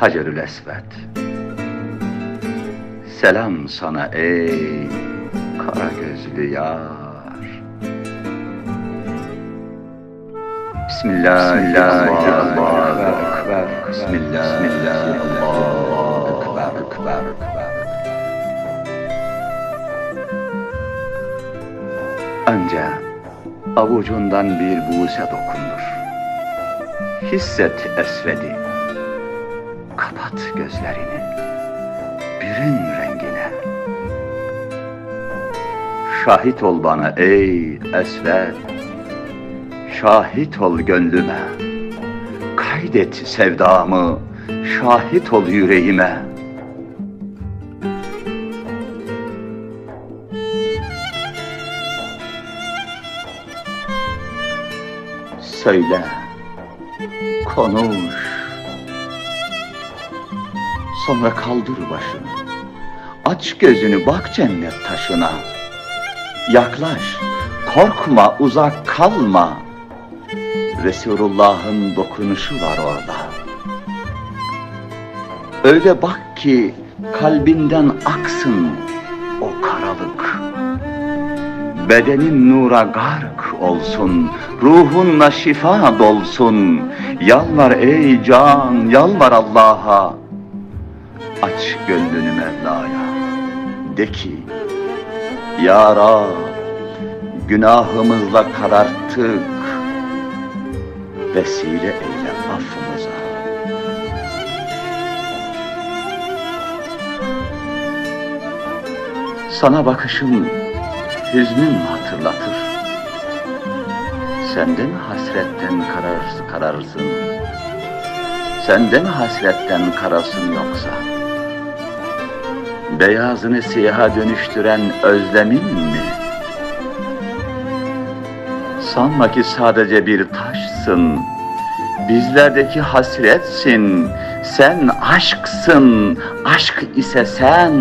Hacerül Esved. Selam sana ey kara gözlü yar. Bismillahirrahmanirrahim. Bismillahirrahmanirrahim. Önce avucundan bir buse dokundur. Hisset esvedi. Kapat gözlerini. Bürün rengine. Şahit ol bana ey esved. Şahit ol gönlüme. Kaydet sevdamı. Şahit ol yüreğime. Söyle. Konuş. Sonra kaldır başını. Aç gözünü bak cennet taşına. Yaklaş, korkma, uzak kalma. Resulullah'ın dokunuşu var orada. Öyle bak ki kalbinden aksın o karalık. Bedenin nura gark olsun, ruhunla şifa dolsun. Yalvar ey can, yalvar Allah'a. Aç gönlünü Mevla'ya. De ki, Ya Rab, günahımızla kararttık. Vesile eyle affımıza. Sana bakışım hüznün hatırlatır. Sen de mi hasretten karar, kararsın? Sen de mi hasretten karasın yoksa? Beyazını siyaha dönüştüren özlemin mi? Sanma ki sadece bir taşsın. Bizlerdeki hasretsin. Sen aşksın. Aşk ise sen.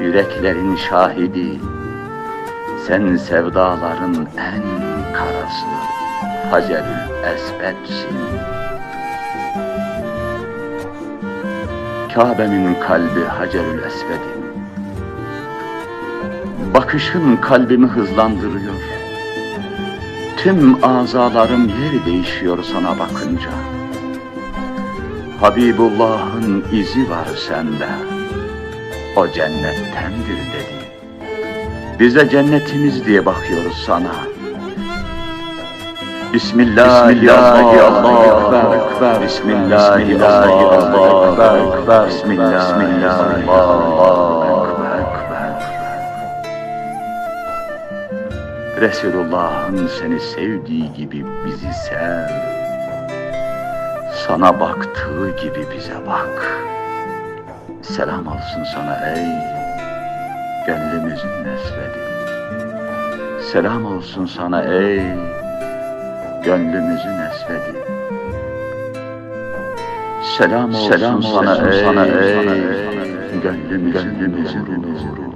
Yüreklerin şahidi. Sen sevdaların en karası. Hacerül Esved'sin. Kabe'nin kalbi Hacerül Esved'in. Bakışın kalbimi hızlandırıyor. Tüm azalarım yer değişiyor sana bakınca. Habibullah'ın izi var sende. O cennettendir dedi. Bize cennetimiz diye bakıyoruz sana. Bismillahirrahmanirrahim. Bismillahirrahmanirrahim. Bismillahirrahmanirrahim. Resulullah'ın seni sevdiği gibi bizi sev. Sana baktığı gibi bize bak. Selam olsun sana ey gönlümüzün nesvedi. Selam olsun sana ey gönlümüzün esvedi. Selam olsun, sana, ey, gönlümüzün, gönlümüzün nuru.